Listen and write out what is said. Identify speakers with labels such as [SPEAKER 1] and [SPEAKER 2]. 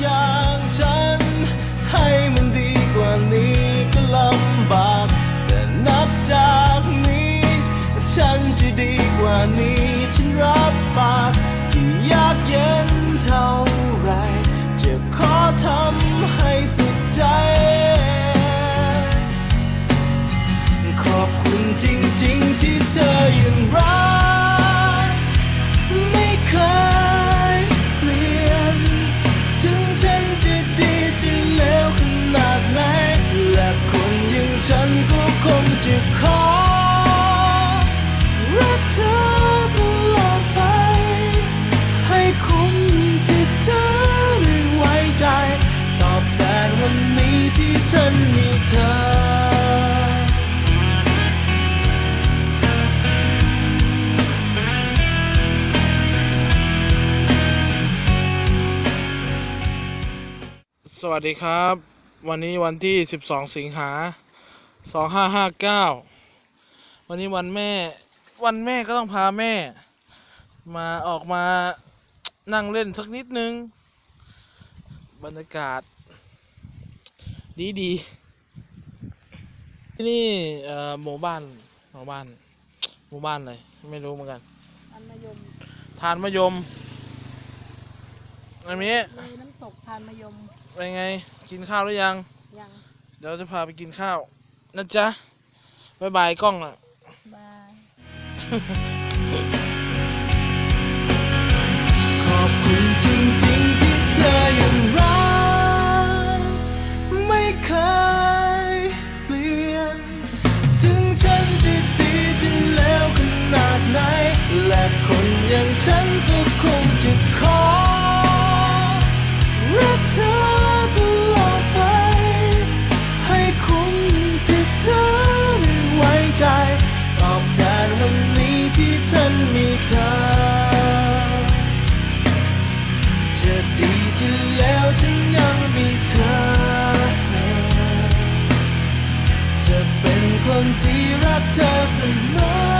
[SPEAKER 1] อย่างฉัน ให้มันดีกว่านี้ก็ลำบาก แต่นับจากนี้ ฉันจะดีกว่านี้ ฉันรับปาก มีเธอ
[SPEAKER 2] สวัสดีครับ วันนี้วันที่ 12 สิงหา 2559 วันนี้วันแม่ วันแม่ก็ต้องพาแม่ มาออกมานั่งเล่นสักนิดนึง บรรยากาศ ดีดีๆที่นี่เอ่อหมู่บ้านหมู่บ้านหมู่บ้านเลยไม่รู้เหมือนกัน
[SPEAKER 3] อันมายม
[SPEAKER 2] ทานมะยมอันนี้
[SPEAKER 3] เลยน้ำตกทานมายม
[SPEAKER 2] เป็นไงกินข้าวหรือยัง
[SPEAKER 3] ยัง
[SPEAKER 2] เดี๋ยวจะพาไปกินข้าวนะจ๊ะบายบายกล้องอะ
[SPEAKER 3] บาย
[SPEAKER 1] ขอบคุณจริง เป็นคนที่รักเธอเสมอ